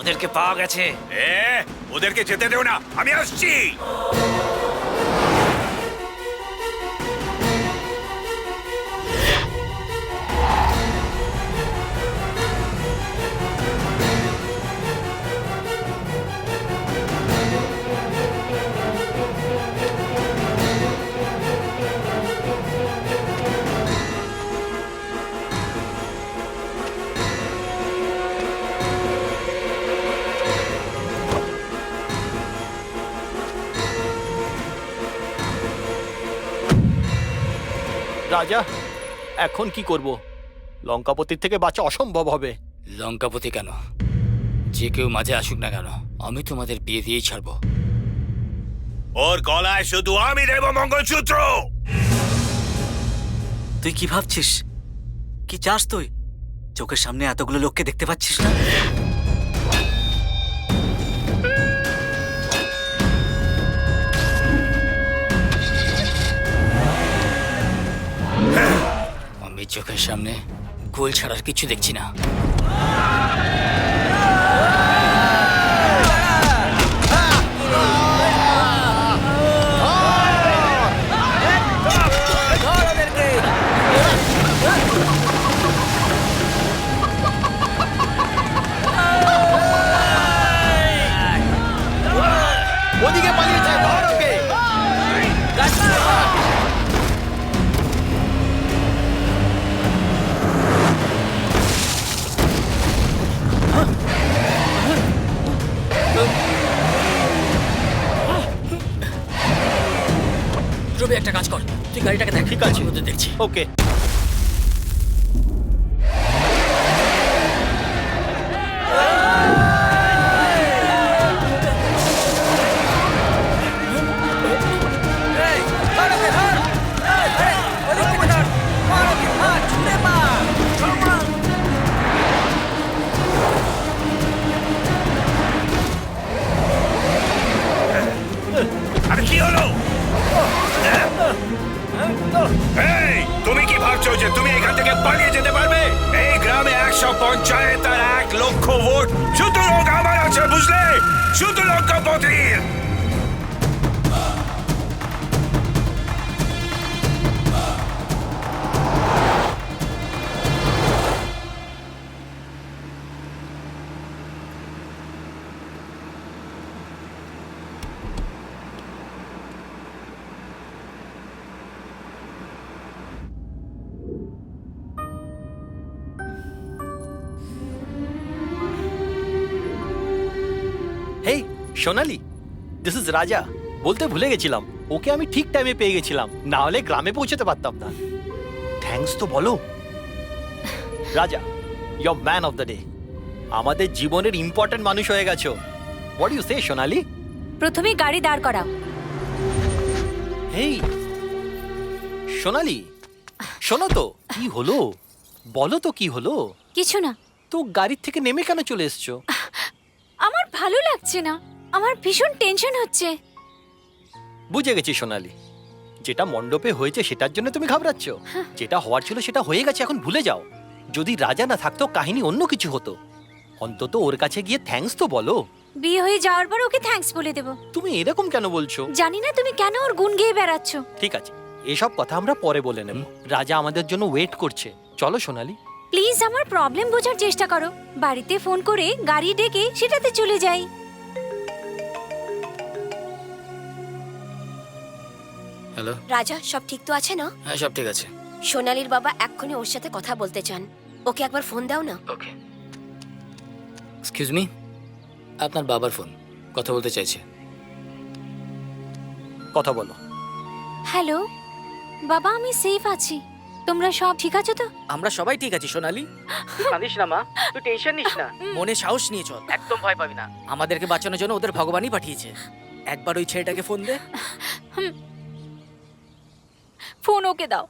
ওদেরকে পাওয়া গেছে। ওদেরকে যেতে দেও না আমি আসছি। রাজা এখন কি করব? লঙ্কাপতির থেকে বাঁচা অসম্ভব হবে। লঙ্কাপতি কেন? যে কেউ মাঝে আসুক না কেন আমি তোমাদের বিয়ে দিয়েই ছাড়বো। ওর গলায় শুধু আমি দেব মঙ্গলসূত্র! তুই কি ভাবছিস? কি চাস তুই? চোখের সামনে এতগুলো লোককে দেখতে পাচ্ছিস না? সামনে গোল ছাড়ার কিছু দেখছি না। গাড়িটাকে দেখ ঠিক আছে। ওদের দেখছি ওকে এই, তুমি কি ভাবছ যে তুমি এখান থেকে পালিয়ে যেতে পারবে? এই গ্রামে একশো পঞ্চায়েত আর এক লক্ষ ভোট। শুধু লোক আমার আছে, বুঝলে? শুধু লঙ্কাপতির হেই সোনালি দিস ইজ রাজা। বলতে ভুলে গেছিলাম ওকে আমি ঠিক টাইমে পেয়ে গেছিলাম না হলে গ্রামে পৌঁছতে পারতাম না। থ্যাঙ্কস তো বলো। Raja your man of the day আমাদের জীবনের ইম্পর্টেন্ট মানুষ হয়ে গেছো। What you say Sonali? প্রথমে গাড়ি দাঁড় করাও। হেই সোনালি শোনো তো কি হলো? বলো তো কি হলো? কিছু না। তো গাড়ির থেকে নেমে কেন চলে এসছো? ভালো লাগছে না। আমার ভীষণ টেনশন হচ্ছে। বুঝে গেছি সোনালি। যেটা মণ্ডপে হয়েছে সেটার জন্য তুমি ঘাবড়াচ্ছ। যেটা হওয়ার ছিল সেটা হয়ে গেছে এখন ভুলে যাও। যদি রাজা না থাকতো কাহিনী অন্য কিছু হতো। অন্তত ওর কাছে গিয়ে থ্যাঙ্কস তো বলো। বিয়ে হয়ে যাওয়ার পর ওকে থ্যাঙ্কস বলে দেব। তুমি এরকম কেন বলছো? জানি না তুমি কেন ওর গুণ গেয়ে বেড়াচ্ছ। ঠিক আছে এসব কথা আমরা পরে বলে নেব। রাজা আমাদের জন্য ওয়েট করছে। চলো সোনালি। প্লিজ আমার প্রবলেম বোঝার চেষ্টা করো। বাড়িতে ফোন করে গাড়ি ডেকে সেটাতে চলে যাই। হ্যালো। রাজা সব ঠিক তো আছে না? হ্যাঁ সব ঠিক আছে। সোনালির বাবা এক্ষুনি ওর সাথে কথা বলতে চান। ওকে একবার ফোন দাও না। ওকে। এক্সকিউজ মি আপনার বাবার ফোন। কথা বলতে চাইছে। কথা বলো। হ্যালো বাবা আমি সেফ আছি। তোমরা সব ঠিক আছো তো? আমরা সবাই ঠিক আছি সোনালি। কাঁদিস না মা। তুই টেনশন নিস না। মনে সাহস নিয়ে চল। একদম ভয় পাবি না। আমাদেরকে বাঁচানোর জন্য ওদের ভগবানই পাঠিয়েছে। একবার ওই ছেলেটাকে ফোন দে। ফোন ওকে দাও।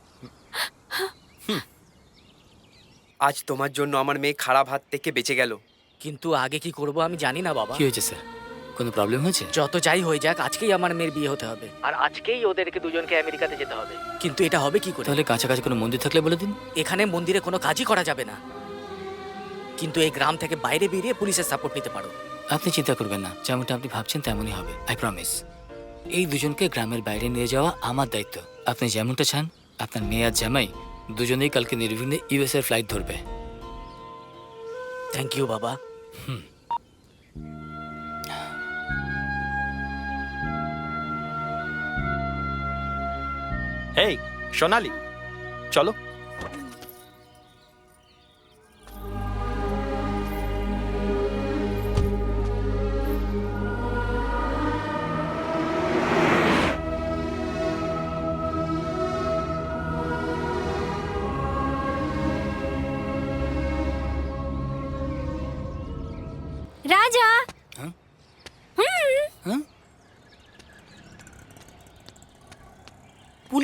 আজ তোমার জন্য আমার মেয়ে খারাপ হাত থেকে বেঁচে গেল। কিন্তু আগে কি করব আমি জানি না বাবা। কি হয়েছে স্যার? কোনো প্রবলেম হয়েছে? যত যাই হয়ে যাক আজকেই আমার মেয়ের বিয়ে হতে হবে। আর আজকেই ওদেরকে দুজনকে আমেরিকাতে যেতে হবে। কিন্তু এটা হবে কি করে? তাহলে কাছাকাছি কোনো মন্দির থাকলে বলে দিন। এখানে মন্দিরে কোনো কাজই করা যাবে না। কিন্তু এই গ্রাম থেকে বাইরে বেরিয়ে পুলিশের সাপোর্ট নিতে পারো। আপনি চিন্তা করবেন না যেমনটা আপনি ভাবছেন তেমনই হবে আই প্রমিস এই দুজনকে গ্রামের বাইরে নিয়ে যাওয়া আমার দায়িত্ব। আপনি যেমনটা চান আপনার মেয়ে আর জামাই দুজনেই কালকে নির্বিঘ্নে ইউএস এর ফ্লাইট ধরবে। থ্যাংক ইউ বাবা। এই সোনালি চলো।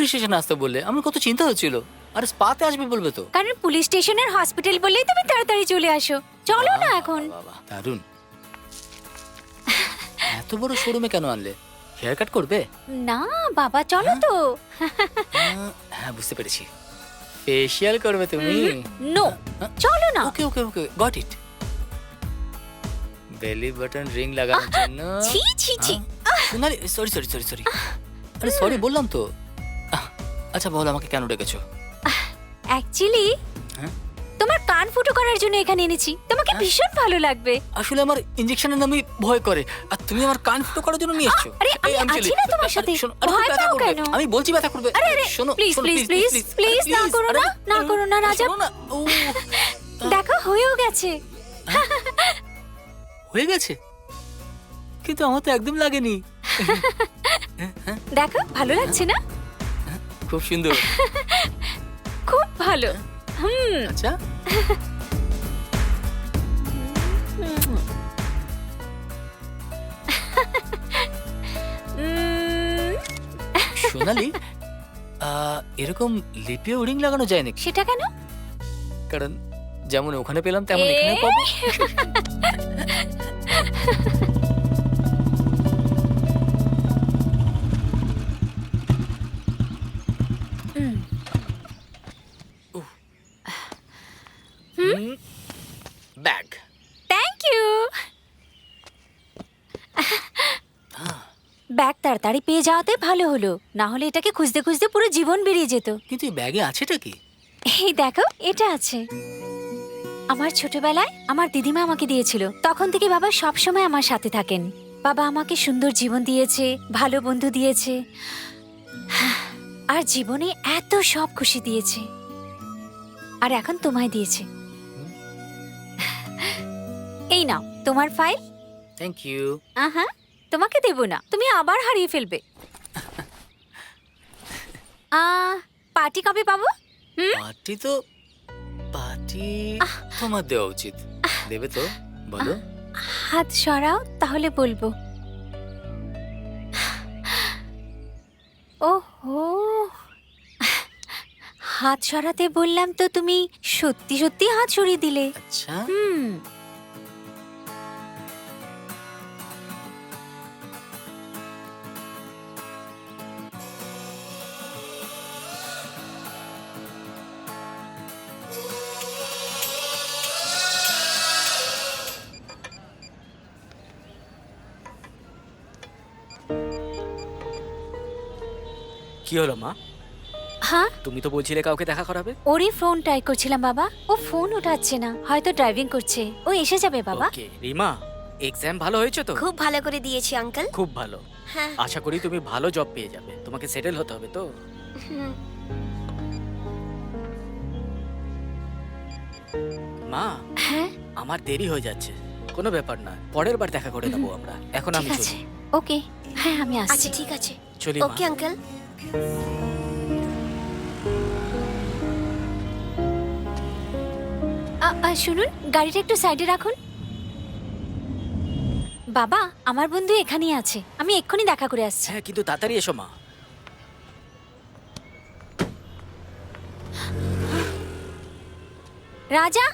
পুলিশ স্টেশনে আসতে বললে? আমার কত চিন্তা হচ্ছিল। আর স্পাতে আসবে বলবে তো। কারণ পুলিশ স্টেশনের হসপিটাল বললেই তুমি তাড়াতাড়ি চলে আসো। চলো না এখন। বাবা দারুণ এত বড় শোরুমে কেন আনলে? হেয়ার কাট করবে? না বাবা চলো তো। হ্যাঁ বুঝতে পেরেছি। ফেশিয়াল করবে তুমি? নো চলো না। Okay okay okay got it belly button ring লাগানোর জন্য। ছি ছি ছি। Sonali sorry sorry sorry sorry আরে সরি বললাম তো। আচ্ছা বল আমাকে কেন ডেকেছো? অ্যাকচুয়ালি হ্যাঁ? তোমার কান ফুটো করার জন্য এখানে এনেছি। তোমাকে ভীষণ ভালো লাগবে। আসলে আমার ইনজেকশনের নামই ভয় করে। আর তুমি আমার কান ফুটো করার জন্য নিয়ে এসছো। আরে, আমি আছি না তোমার সাথে। শোনো, ভয় পাও কেন? আমি বলছি ব্যথা করবে। আরে আরে শোনো প্লিজ প্লিজ প্লিজ প্লিজ না করো না না করো না রাজা দেখো হয়েও গেছে। হয়ে গেছে? কিন্তু আমার তো একদম লাগেনি। দেখো ভালো লাগছে না? খুব সুন্দর। খুব ভালো। হুম। আচ্ছা। সোনালি এরকম লিপে রিং লাগানো যায় নাকি? সেটা কেন? কারণ যেমন ওখানে পেলাম তেমন এখানে পাবো ব্যাগ থ্যাংক ইউ ব্যাগ তাড়াতাড়ি পেয়ে যাওয়াতে ভালো হলো। না হলে এটাকে খুঁজতে খুঁজতে পুরো জীবন বেরিয়ে যেত। কিন্তু এই ব্যাগে আছেটা কি? এই দেখো এটা আছে। আমার ছোটবেলায় আমার দিদিমা আমাকে দিয়েছিল। তখন থেকে বাবা সব সময় আমার সাথে থাকেন। বাবা আমাকে সুন্দর জীবন দিয়েছে ভালো বন্ধু দিয়েছে। আর জীবনে এত সব খুশি দিয়েছে। আর এখন তোমায় দিয়েছে। এই নাও তোমার ফাইল। থ্যাংক ইউ আহা। তোমাকে দেব না তুমি আবার হারিয়ে ফেলবে। পার্টি কবে পাবো? হুম? পার্টি তো পার্টি তোমার দেওয়া উচিত। দেবে তো বলো। হাত সরাও তাহলে বলব। ওহো হাত সরাতে বললাম তো তুমি সত্যি সত্যি হাত সরিয়ে দিলে। আচ্ছা। হুম। কি হলো মা? হ্যাঁ? তুমি তো বলছিলে কাউকে দেখা করাবে। ওরই ফোন ট্রাই করছিলাম বাবা। ও ফোন উঠাচ্ছে না হয়তো ড্রাইভিং করছে। ও এসে যাবে বাবা। ওকে রিমা এক্সাম ভালো হয়েছে তো? খুব ভালো করে দিয়েছি আঙ্কেল খুব ভালো। হ্যাঁ। আশা করি তুমি ভালো জব পেয়ে যাবে। তোমাকে সেটেল হতে হবে তো? মা হ্যাঁ? আমার দেরি হয়ে যাচ্ছে। কোনো ব্যাপার না পরের বার দেখা করে নেব আমরা। এখন আমি ঠিক আছে। চলি ওকে। হ্যাঁ আমি আসছি। আচ্ছা ঠিক আছে। চলি মা। ওকে আঙ্কেল শুনুন গাড়িটা একটু সাইডে রাখুন। বাবা আমার বন্ধু এখানেই আছে। আমি এক্ষুনি দেখা করে আসছি। হ্যাঁ কিন্তু তাড়াতাড়ি এসো মা। রাজা?